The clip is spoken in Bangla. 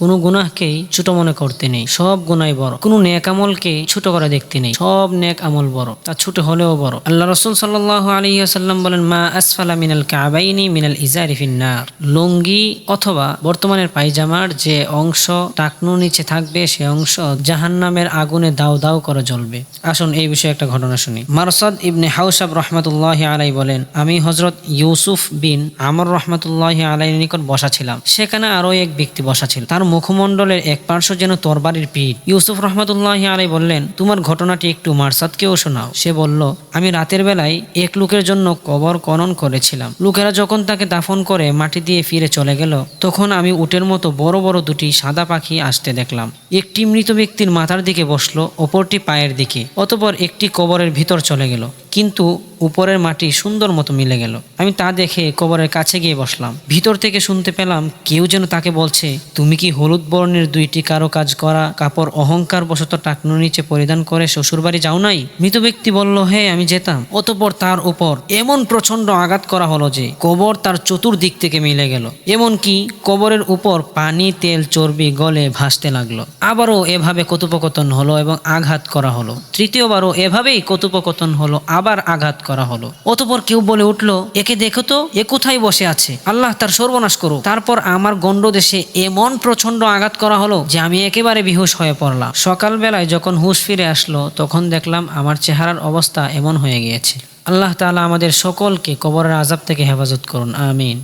কোনো গুনাহকেই ছোট মনে করতে নেই। সব গুনাই বড়। কোনো নেক আমলকে ছোট করে দেখতে নেই। সব নেক আমল বড় তা ছোট হলেও বড়। আল্লাহ রসুল সাল্লাহ আলী আসাল্লাম বলেন, মা আসফালা মিনাল কাবাইনি মিনাল ইজারি ফিন্নার লুঙ্গি অথবা বর্তমানের পায়জামার যে অংশ টাকনু নিচে থাকবে, সে অংশ জাহান্নামের আগুনে দাও দাও করে জ্বলবে। আসুন এই বিষয়ে একটা ঘটনা শুনি। মারসাদ ইবনে হাউসাব রহমতুল্লাহ আলাই বলেন, আমি হজরত ইউসুফ বিন আমর রহমতুল্লাহ আলাই নিকট বসা ছিলাম। সেখানে আরও এক ব্যক্তি বসা ছিল। তার মুখমণ্ডলের এক পার্শ্ব যেন তরবারির পিঠ। ইউসুফ রহমতুল্লাহ আলাই বললেন, তোমার ঘটনাটি একটু মারসাদকেও শোনাও। সে বলল, আমি রাতের বেলায় এক লোকের জন্য কবর খনন করেছিলাম। লোকেরা যখন তাকে দাফন করে মাটি দিয়ে ফিরে চলে গেল, তখন আমি উটের মতো বড় বড় দুটি সাদা পাখি আসতে দেখলাম। একটি মৃত ব্যক্তির মাথার দিকে বসল, অপরটি পায়ের দিকে, অতপর একটি কবরের ভিতর চলে গেল। কিন্তু উপরের মাটি সুন্দর মতো মিলে গেল। আমি তা দেখে কবরের কাছে গিয়ে বসলাম। ভিতর থেকে শুনতে পেলাম কেউ যেন তাকে বলছে, তুমি কি হলুদ বর্ণের দুইটি কারও কাজ করা কাপড় অহংকার বশত টাকনু নিচে পরিধান করে শ্বশুরবাড়ি যাও নাই? মৃত ব্যক্তি বলল, হে, আমি যেতাম। অতপর তার উপর এমন প্রচণ্ড আঘাত করা হলো যে কবর তার চতুর্দিক থেকে মিলে গেল। এমনকি কবরের উপর পানি, তেল, চর্বি, গলে ভাসতে লাগল। আবারও এভাবে কথোপকথন হলো এবং আঘাত করা হলো। তৃতীয়বারও এভাবেই কথোপকথন হলো, আবার আঘাত করা হলো। অতপর কেউ বলে উঠল, একে দেখো তো, এ কোথায় বসে আছে? আল্লাহ তার সর্বনাশ করো তারপর আমার গন্ড দেশে এমন প্রচণ্ড আঘাত করা হলো যে আমি একেবারে বিহুশ হয়ে পড়লাম। সকালবেলায় যখন হুশ ফিরে আসলো, তখন দেখলাম আমার চেহারার অবস্থা এমন হয়ে গিয়েছে। আল্লাহ তালা আমাদের সকলকে কবরের আজাব থেকে হেফাজত করুন, আমিন।